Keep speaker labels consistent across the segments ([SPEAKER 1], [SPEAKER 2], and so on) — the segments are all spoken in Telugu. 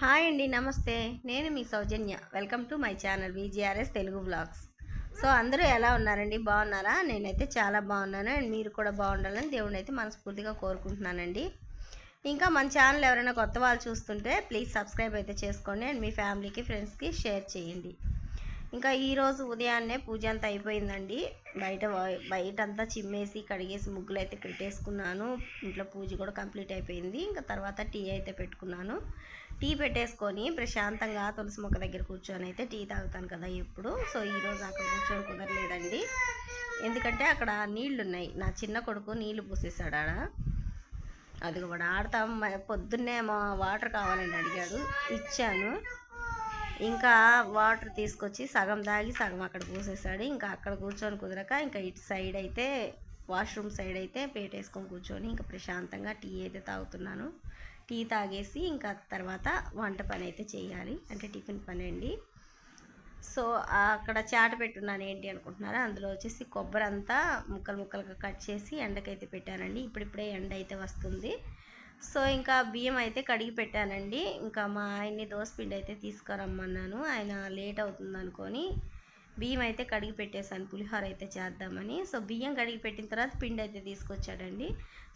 [SPEAKER 1] హాయ్ అండి నమస్తే. నేను మీ Soujanya. Welcome to my channel VGRS Telugu vlogs. So అందరూ ఎలా ఉన్నారండి? బాగున్నారా? నేనైతే చాలా బాగున్నాను. అండ్ మీరు కూడా బాగుండాలని దేవుడిని అయితే మనస్ఫూర్తిగా కోరుకుంటున్నానండి. ఇంకా మన ఛానల్ ఎవరైనా కొత్త వాళ్ళు చూస్తుంటే ప్లీజ్ సబ్స్క్రైబ్ అయితే చేసుకోండి. అండ్ మీ ఫ్యామిలీకి ఫ్రెండ్స్కి షేర్ చేయండి. ఇంకా ఈరోజు ఉదయాన్నే పూజ అంతా అయిపోయిందండి. బయట బయట అంతా చిమ్మేసి కడిగేసి ముగ్గులు అయితే పెట్టేసుకున్నాను. ఇంట్లో పూజ కూడా కంప్లీట్ అయిపోయింది. ఇంకా తర్వాత టీ అయితే పెట్టుకున్నాను. టీ పెట్టేసుకొని ప్రశాంతంగా తులసి మొక్క దగ్గర కూర్చొని అయితే టీ తాగుతాను కదా ఎప్పుడు. సో ఈరోజు అక్కడ కూర్చొని కుదరలేదండి. ఎందుకంటే అక్కడ నీళ్ళు ఉన్నాయి నా చిన్న కొడుకు నీళ్ళు పూసేశాడు ఆడ. అది కూడా ఆడతాం. పొద్దున్నే మా వాటర్ కావాలని అడిగాడు. ఇచ్చాను. ఇంకా వాటర్ తీసుకొచ్చి సగం తాగి సగం అక్కడ పూసేసాడు. ఇంకా అక్కడ కూర్చొని కుదరక ఇంకా ఇటు సైడ్ అయితే వాష్రూమ్ సైడ్ అయితే పేటేసుకొని కూర్చొని ఇంకా ప్రశాంతంగా టీ అయితే తాగుతున్నాను. టీ తాగేసి ఇంకా తర్వాత వంట పని అయితే చేయాలి. అంటే టిఫిన్ పని అండి. సో అక్కడ చాట పెట్టున్నాను ఏంటి అనుకుంటున్నారా? అందులో వచ్చేసి కొబ్బరి అంతా ముక్కలు ముక్కలుగా కట్ చేసి ఎండకైతే పెట్టానండి. ఇప్పుడిప్పుడే ఎండ అయితే వస్తుంది. సో ఇంకా బియ్యం అయితే కడిగి పెట్టానండి. ఇంకా మా ఆయన్ని దోసపిండి అయితే తీసుకురమ్మన్నాను. ఆయన లేట్ అవుతుంది అనుకొని బియ్యం అయితే కడిగి పెట్టేశాను పులిహోర అయితే చేద్దామని. సో బియ్యం కడిగి పెట్టిన తర్వాత పిండి అయితే తీసుకొచ్చాడండి.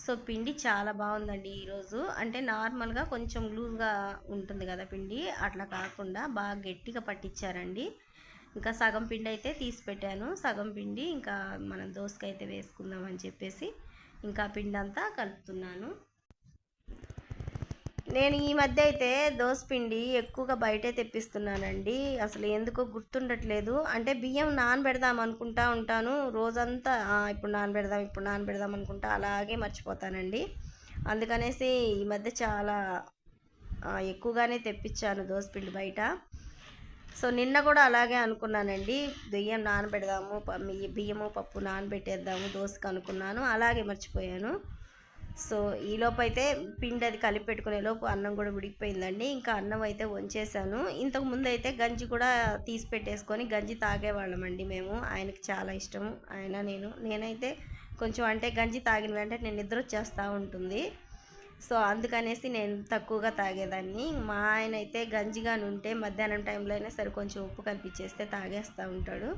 [SPEAKER 1] సో పిండి చాలా బాగుందండి ఈరోజు. అంటే నార్మల్గా కొంచెం లూజ్గా ఉంటుంది కదా పిండి అట్లా కాకుండా బాగా గట్టిగా పట్టించారండి. ఇంకా సగం పిండి అయితే తీసి పెట్టాను సగం పిండి ఇంకా మనం దోసకాయ అయితే వేసుకుందాం అని చెప్పేసి ఇంకా పిండి అంతా కలుపుతున్నాను. నేను ఈ మధ్య అయితే దోసపిండి ఎక్కువగా బయటే తెప్పిస్తున్నానండి. అసలు ఎందుకో గుర్తుండట్లేదు. అంటే బియ్యం నానబెడదాం అనుకుంటా ఉంటాను. రోజంతా ఇప్పుడు నానబెడదాం ఇప్పుడు నానబెడదాం అనుకుంటా అలాగే మర్చిపోతానండి. అందుకనేసి ఈ మధ్య చాలా ఎక్కువగానే తెప్పించాను దోసపిండి బయట. సో నిన్న కూడా అలాగే అనుకున్నానండి. బియ్యం నానబెడదాము బియ్యము పప్పు నానబెట్టేద్దాము దోసకు అనుకున్నాను. అలాగే మర్చిపోయాను. సో ఈలోపు అయితే పిండి అది కలిపి పెట్టుకునే లోపు అన్నం కూడా ఉడికిపోయిందండి. ఇంకా అన్నం అయితే వంచేసాను. ఇంతకు ముందు అయితే గంజి కూడా తీసి పెట్టేసుకొని గంజి తాగేవాళ్ళమండి మేము. ఆయనకి చాలా ఇష్టం ఆయన నేను నేనైతే కొంచెం అంటే గంజి తాగిన వెంటనే నేను నిద్ర వచ్చేస్తూ ఉంటుంది. సో అందుకనేసి నేను తక్కువగా తాగేదాన్ని. మా ఆయన అయితే గంజిగా ఉంటే మధ్యాహ్నం టైంలో అయినా సరే కొంచెం ఉప్పు కనిపించేస్తే తాగేస్తూ ఉంటాడు.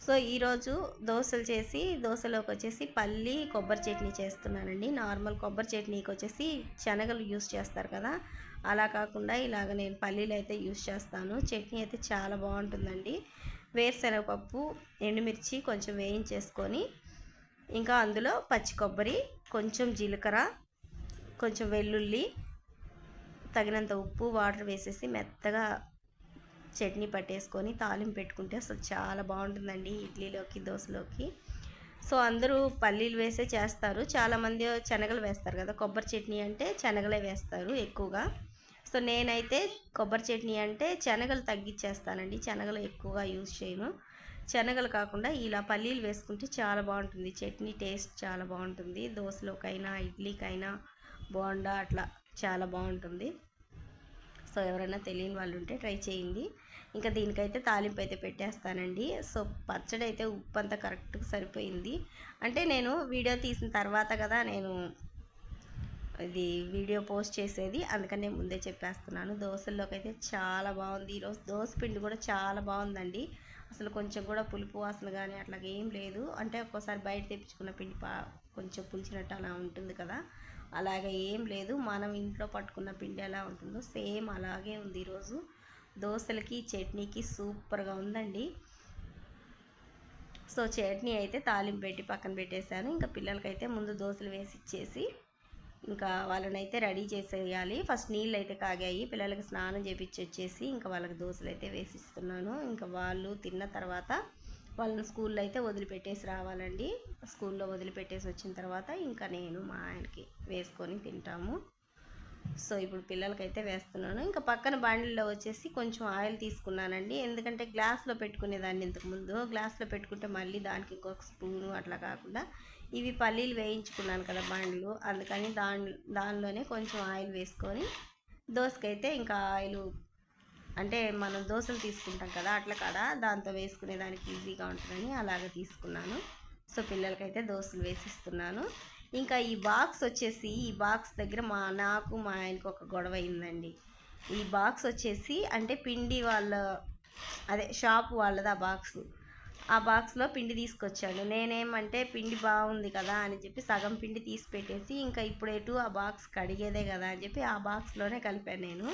[SPEAKER 1] సో ఈరోజు దోశలు చేసి దోశలోకి వచ్చేసి పల్లి కొబ్బరి చట్నీ చేస్తున్నానండి. నార్మల్ కొబ్బరి చట్నీకి వచ్చేసి శనగలు యూస్ చేస్తారు కదా. అలా కాకుండా ఇలాగ నేను పల్లీలు అయితే యూస్ చేస్తాను. చట్నీ అయితే చాలా బాగుంటుందండి. వేరుశనగపప్పు ఎండుమిర్చి కొంచెం వేయించేసుకొని ఇంకా అందులో పచ్చి కొబ్బరి కొంచెం జీలకర్ర కొంచెం వెల్లుల్లి తగినంత ఉప్పు వాటర్ వేసేసి మెత్తగా చట్నీ పట్టేసుకొని తాలింపు పెట్టుకుంటే అసలు చాలా బాగుంటుందండి ఇడ్లీలోకి దోశలోకి. సో అందరూ పల్లీలు వేసే చేస్తారు. చాలామంది శనగలు వేస్తారు కదా కొబ్బరి చట్నీ అంటే శనగలే వేస్తారు ఎక్కువగా. సో నేనైతే కొబ్బరి చట్నీ అంటే శనగలు తగ్గించేస్తానండి శనగలు ఎక్కువగా యూజ్ చేయను. శనగలు కాకుండా ఇలా పల్లీలు వేసుకుంటే చాలా బాగుంటుంది చట్నీ టేస్ట్ చాలా బాగుంటుంది దోశలోకైనా ఇడ్లీకైనా బోండా అట్లా చాలా బాగుంటుంది. సో ఎవరైనా తెలియని వాళ్ళు ఉంటే ట్రై చేయండి. ఇంకా దీనికైతే తాలింపు అయితే పెట్టేస్తానండి. సో పచ్చడి అయితే ఉప్పు అంతా కరెక్ట్గా సరిపోయింది. అంటే నేను వీడియో తీసిన తర్వాత కదా నేను ఇది వీడియో పోస్ట్ చేసేది. అందుకని ముందే చెప్పేస్తున్నాను. దోశల్లోకి అయితే చాలా బాగుంది. ఈరోజు దోశ పిండి కూడా చాలా బాగుందండి. అసలు కొంచెం కూడా పులుపు వాసన కానీ అట్లాగేం లేదు. అంటే ఒక్కోసారి బయట తెప్పించుకున్న పిండి పా కొంచెం పులిచినట్టు అలా ఉంటుంది కదా. అలాగే ఏం లేదు. మనం ఇంట్లో పట్టుకున్న పిండి ఎలా ఉంటుందో సేమ్ అలాగే ఉంది ఈరోజు. దోశలకి చట్నీకి సూపర్గా ఉందండి. సో చట్నీ అయితే తాలింపు పెట్టి పక్కన పెట్టేశాను. ఇంకా పిల్లలకైతే ముందు దోశలు వేసి ఇచ్చేసి ఇంకా వాళ్ళని అయితే రెడీ చేసేయాలి. ఫస్ట్ నీళ్ళు అయితే కాగాయి. పిల్లలకి స్నానం చేపించి వచ్చేసి ఇంకా వాళ్ళకి దోశలు అయితే వేసిస్తున్నాను ఇంకా వాళ్ళు తిన్న తర్వాత వాళ్ళని స్కూల్లో అయితే వదిలిపెట్టేసి రావాలండి. స్కూల్లో వదిలిపెట్టేసి వచ్చిన తర్వాత ఇంకా నేను మా ఆయనకి వేసుకొని తింటాము. సో ఇప్పుడు పిల్లలకైతే వేస్తున్నాను. ఇంకా పక్కన బండిలో వచ్చేసి కొంచెం ఆయిల్ తీసుకున్నానండి. ఎందుకంటే గ్లాస్లో పెట్టుకునేదాన్ని ఇంతకుముందు. గ్లాస్లో పెట్టుకుంటే మళ్ళీ దానికి ఇంకొక స్పూను అట్లా కాకుండా ఇవి పల్లీలు వేయించుకున్నాను కదా బండ్లు. అందుకని దాని దానిలోనే కొంచెం ఆయిల్ వేసుకొని దోసకైతే ఇంకా ఆయిల్ అంటే మనం దోశలు తీసుకుంటాం కదా అట్లా కాడ? దాంతో వేసుకునే దానికి ఈజీగా ఉంటుందని అలాగ తీసుకున్నాను. సో పిల్లలకైతే దోశలు వేసిస్తున్నాను. ఇంకా ఈ బాక్స్ వచ్చేసి ఈ బాక్స్ దగ్గర మా నాకు మా ఆయనకు ఒక గొడవ అయిందండి. ఈ బాక్స్ వచ్చేసి అంటే పిండి వాళ్ళ అదే షాప్ వాళ్ళది ఆ బాక్స్ ఆ బాక్స్లో పిండి తీసుకొచ్చాడు. నేనేమంటే పిండి బాగుంది కదా అని చెప్పి సగం పిండి తీసి పెట్టేసి ఇంకా ఇప్పుడు ఎటు ఆ బాక్స్ కడిగేదే కదా అని చెప్పి ఆ బాక్స్లోనే కలిపాను నేను.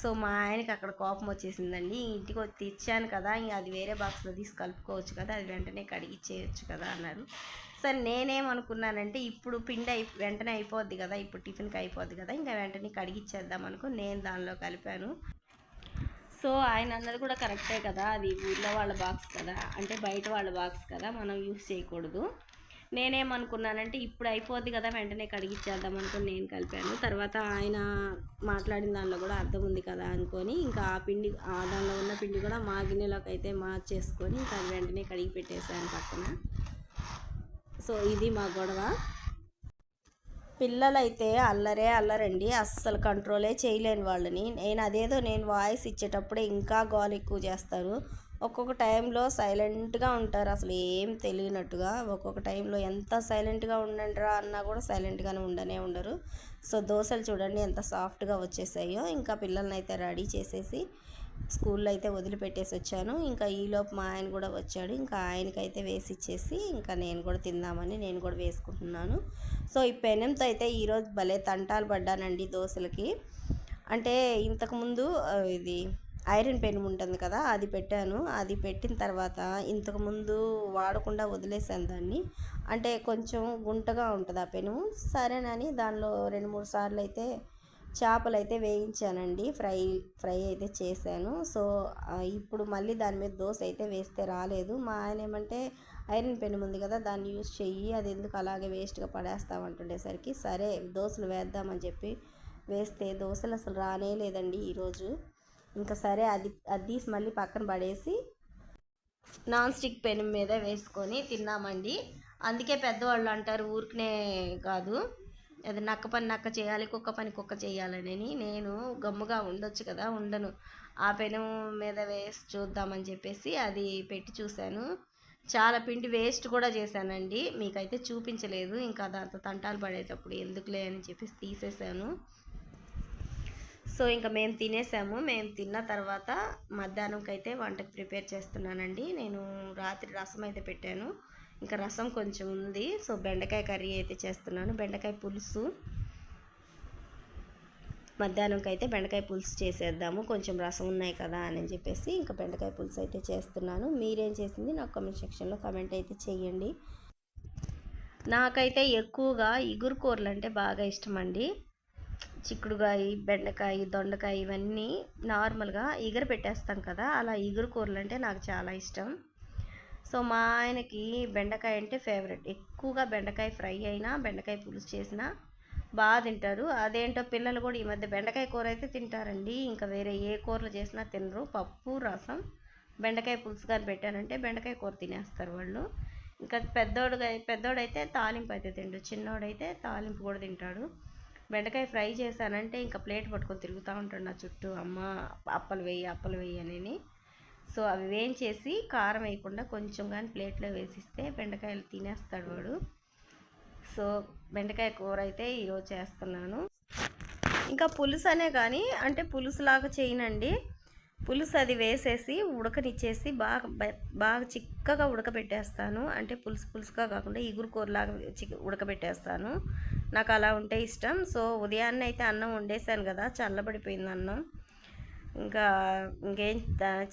[SPEAKER 1] సో మా ఆయనకి అక్కడ కోపం వచ్చేసిందండి. ఇంటికి వచ్చి ఇచ్చాను కదా ఇంకా అది వేరే బాక్స్లో తీసి కలుపుకోవచ్చు కదా అది వెంటనే కడిగిచ్చేయచ్చు కదా అన్నారు. సరే నేనేమనుకున్నానంటే ఇప్పుడు పిండి అయి వెంటనే అయిపోద్ది కదా ఇప్పుడు టిఫిన్కి అయిపోద్ది కదా ఇంకా వెంటనే కడిగిచ్చేద్దాం అనుకో నేను దానిలో కలిపాను. సో ఆయన అన్నది కూడా కరెక్టే కదా అది ఊళ్ళో వాళ్ళ బాక్స్ కదా అంటే బయట వాళ్ళ బాక్స్ కదా మనం యూస్ చేయకూడదు. నేనేమనుకున్నానంటే ఇప్పుడు అయిపోద్ది కదా వెంటనే కడిగిచ్చేద్దాం అనుకుని నేను కలిపాను. తర్వాత ఆయన మాట్లాడిన దానిలో కూడా అర్థం ఉంది కదా అనుకొని ఇంకా ఆ పిండి ఆ దానిలో ఉన్న పిండి కూడా మా గిన్నెలోకి అయితే మార్చేసుకొని ఇంకా వెంటనే కడిగి పెట్టేశాను పక్కన. సో ఇది మా గొడవ. పిల్లలైతే అల్లరే అల్లరండి అస్సలు కంట్రోలే చేయలేని వాళ్ళని. నేను అదేదో నేను వాయిస్ ఇచ్చేటప్పుడే ఇంకా గోల్ ఎక్కువ చేస్తారు. ఒక్కొక్క టైంలో సైలెంట్గా ఉంటారు. అసలు ఏం తెలియనట్టుగా ఒక్కొక్క టైంలో ఎంత సైలెంట్గా ఉండండిరా అన్నా కూడా సైలెంట్గానే ఉండనే ఉండరు. సో దోశలు చూడండి ఎంత సాఫ్ట్గా వచ్చేసాయో. ఇంకా పిల్లల్ని అయితే రెడీ చేసేసి స్కూల్లో అయితే వదిలిపెట్టేసి వచ్చాను. ఇంకా ఈలోపు మా ఆయన కూడా వచ్చాడు. ఇంకా ఆయనకైతే వేసి ఇచ్చేసి ఇంకా నేను కూడా తిందామని నేను కూడా వేసుకుంటున్నాను. సో ఈ పెనంతో అయితే ఈరోజు భలే తంటాలు పడ్డానండి దోశలకి. అంటే ఇంతకుముందు ఇది ఐరన్ పెన్ ఉంటుంది కదా అది పెట్టాను. అది పెట్టిన తర్వాత ఇంతకుముందు వాడకుండా వదిలేసాను దాన్ని. అంటే కొంచెం గుంటగా ఉంటుంది ఆ పెను. సరేనని దానిలో రెండు మూడు సార్లు అయితే చేపలు అయితే వేయించానండి. ఫ్రై ఫ్రై అయితే చేశాను. సో ఇప్పుడు మళ్ళీ దాని మీద దోశ అయితే వేస్తే రాలేదు. మా ఆయన ఏమంటే ఐరన్ పెన్ ఉంది కదా దాన్ని యూస్ చెయ్యి. అది ఎందుకు అలాగే వేస్ట్గా పడేస్తామంటుండేసరికి సరే దోశలు వేద్దామని చెప్పి వేస్తే దోశలు అసలు రానే లేదండి ఈరోజు. ఇంకా సరే అది అది తీసి మళ్ళీ పక్కన పడేసి నాన్ స్టిక్ పెన్ మీద వేసుకొని తిన్నామండి. అందుకే పెద్దవాళ్ళు అంటారు ఊరికనే కాదు. అది నక్క పని నక్క చేయాలి కుక్క పని కుక్క చేయాలని నేను గమ్ముగా ఉండొచ్చు కదా ఉండను. ఆ పెను మీద వేసి చూద్దామని చెప్పేసి అది పెట్టి చూశాను. చాలా పిండి వేస్ట్ కూడా చేశానండి. మీకైతే చూపించలేదు. ఇంకా దాంతో తంటాలు పడేటప్పుడు ఎందుకులే అని చెప్పేసి తీసేసాను సో ఇంకా మేము తినేసాము. మేము తిన్న తర్వాత మధ్యాహ్నంకి అయితే వంటకి ప్రిపేర్ చేస్తున్నానండి. నేను రాత్రి రసం అయితే పెట్టాను. ఇంకా రసం కొంచెం ఉంది. సో బెండకాయ కర్రీ అయితే చేస్తున్నాను. బెండకాయ పులుసు. మధ్యాహ్నంకి అయితే బెండకాయ పులుసు చేసేద్దాము. కొంచెం రసం ఉన్నాయి కదా అని చెప్పేసి ఇంకా బెండకాయ పులుసు అయితే చేస్తున్నాను. మీరేం చేసింది? నాకు కామెంట్ సెక్షన్లో కమెంట్ అయితే చేయండి నాకైతే ఎక్కువగా ఇగురు కూరలు అంటే బాగా ఇష్టం అండి చిక్కుడుకాయ బెండకాయ దొండకాయ ఇవన్నీ నార్మల్గా ఇగురు పెట్టేస్తాం కదా అలా ఇగురు కూరలు అంటే నాకు చాలా ఇష్టం. సో మా ఆయనకి బెండకాయ అంటే ఫేవరెట్. ఎక్కువగా బెండకాయ ఫ్రై అయినా బెండకాయ పులుసు చేసినా బాగా తింటారు. అదేంటో పిల్లలు కూడా ఈ మధ్య బెండకాయ కూర అయితే తింటారండి. ఇంకా వేరే ఏ కూరలు చేసినా తినరు. పప్పు రసం బెండకాయ పులుసు కానీ పెట్టానంటే బెండకాయ కూర తినేస్తారు వాళ్ళు. ఇంకా పెద్దోడు పెద్దోడైతే తాలింపు అయితే తిండు. చిన్నోడైతే తాలింపు కూడా తింటాడు. బెండకాయ ఫ్రై చేశానంటే ఇంకా ప్లేట్ పట్టుకొని తిరుగుతూ ఉంటాడు నా చుట్టూ. అమ్మ అప్పలు వేయి అప్పలు వేయి అని సో అవి వేయించేసి కారం వేయకుండా కొంచెం కానీ ప్లేట్లో వేసిస్తే బెండకాయలు తినేస్తాడు వాడు. సో బెండకాయ కూర అయితే ఈరోజు చేస్తున్నాను. ఇంకా పులుసు అనే కానీ అంటే పులుసులాగా చేయనండి. పులుసు అది వేసేసి ఉడకనిచ్చేసి బాగా బాగా చిక్కగా ఉడకబెట్టేస్తాను. అంటే పులుసు పులుసుగా కాకుండా ఇగురు కూరలాగా చిక్క ఉడకబెట్టేస్తాను. నాకు అలా ఉంటే ఇష్టం. సో ఉదయాన్నే అయితే అన్నం వండేసాను కదా చల్లబడిపోయింది అన్నం. ఇంకా ఇంకేం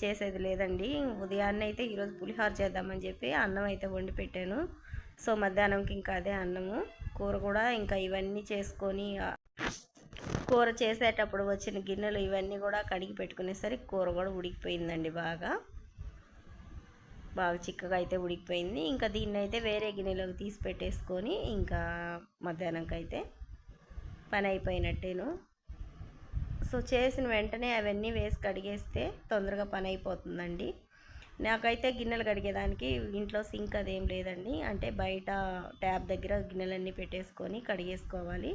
[SPEAKER 1] చేసేది లేదండి. ఉదయాన్నే అయితే ఈరోజు పులిహోర చేద్దామని చెప్పి అన్నం అయితే వండి పెట్టాను. సో మధ్యాహ్నంకి ఇంకా అదే అన్నము. కూర కూడా ఇంకా ఇవన్నీ చేసుకొని కూర చేసేటప్పుడు వచ్చిన గిన్నెలు ఇవన్నీ కూడా కడిగి పెట్టుకునేసరికి కూర కూడా ఉడికిపోయిందండి బాగా. బాగా చిక్కగా అయితే ఉడికిపోయింది. ఇంకా దీన్ని అయితే వేరే గిన్నెలోకి తీసి పెట్టేసుకొని ఇంకా మధ్యాహ్నంకి అయితే పని అయిపోయినట్టేను. సో చేసిన వెంటనే అవన్నీ వేసి కడిగేస్తే తొందరగా పని అయిపోతుందండి. నాకైతే గిన్నెలు కడిగేదానికి ఇంట్లో సింక్ అదేం లేదండి. అంటే బయట ట్యాప్ దగ్గర గిన్నెలన్నీ పెట్టేసుకొని కడిగేసుకోవాలి.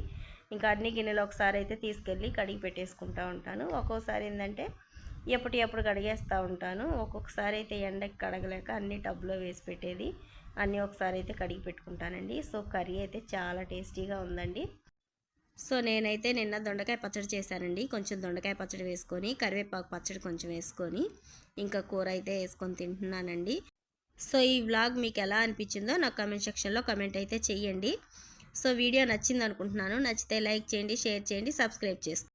[SPEAKER 1] ఇంకా అన్ని గిన్నెలు ఒకసారి అయితే తీసుకెళ్ళి కడిగి పెట్టేసుకుంటూ ఉంటాను. ఒక్కోసారి ఏంటంటే ఎప్పటి ఎప్పుడు కడిగేస్తూ ఉంటాను. ఒక్కొక్కసారి అయితే ఎండకి కడగలేక అన్ని టబ్లో వేసి పెట్టేది. అన్నీ ఒకసారి అయితే కడిగి పెట్టుకుంటానండి. సో కర్రీ అయితే చాలా టేస్టీగా ఉందండి. సో నేనైతే నిన్న దొండకాయ పచ్చడి చేశానండి. కొంచెం దొండకాయ పచ్చడి వేసుకొని కరివేపాకు పచ్చడి కొంచెం వేసుకొని ఇంకా కూర అయితే వేసుకొని తింటున్నానండి. సో ఈ వ్లాగ్ మీకు ఎలా అనిపించిందో నాకు కమెంట్ సెక్షన్లో కమెంట్ అయితే చెయ్యండి. సో వీడియో నచ్చింది అనుకుంటున్నాను నచ్చితే లైక్ చేయండి షేర్ చేయండి సబ్స్క్రైబ్ చేసుకోండి.